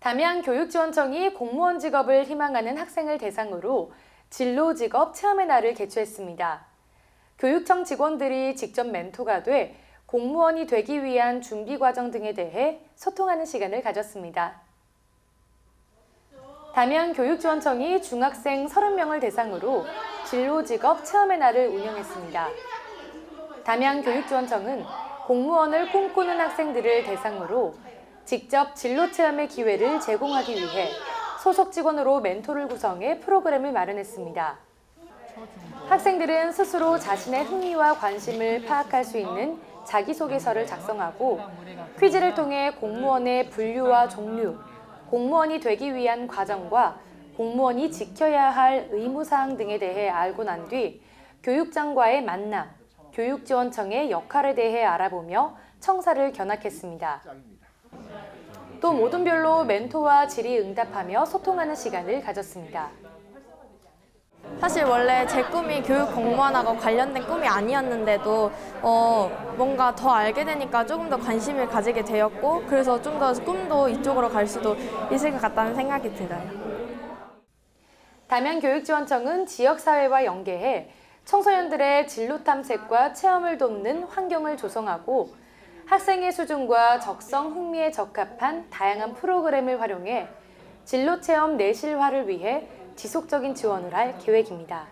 담양교육지원청이 공무원 직업을 희망하는 학생을 대상으로 진로 직업 체험의 날을 개최했습니다. 교육청 직원들이 직접 멘토가 돼 공무원이 되기 위한 준비 과정 등에 대해 소통하는 시간을 가졌습니다. 담양교육지원청이 중학생 30명을 대상으로 진로 직업 체험의 날을 운영했습니다. 담양교육지원청은 공무원을 꿈꾸는 학생들을 대상으로 직접 진로 체험의 기회를 제공하기 위해 소속 직원으로 멘토를 구성해 프로그램을 마련했습니다. 학생들은 스스로 자신의 흥미와 관심을 파악할 수 있는 자기소개서를 작성하고 퀴즈를 통해 공무원의 분류와 종류, 공무원이 되기 위한 과정과 공무원이 지켜야 할 의무사항 등에 대해 알고 난 뒤 교육장과의 만남, 교육지원청의 역할에 대해 알아보며 청사를 견학했습니다. 또 모든 별로 멘토와 질의 응답하며 소통하는 시간을 가졌습니다. 사실 원래 제 꿈이 교육 공무원하고 관련된 꿈이 아니었는데도 어, 뭔가 더 알게 되니까 조금 더 관심을 가지게 되었고 그래서 좀 더 꿈도 이쪽으로 갈 수도 있을 것 같다는 생각이 들어요. 담양교육지원청은 지역사회와 연계해 청소년들의 진로 탐색과 체험을 돕는 환경을 조성하고 학생의 수준과 적성 흥미에 적합한 다양한 프로그램을 활용해 진로 체험 내실화를 위해 지속적인 지원을 할 계획입니다.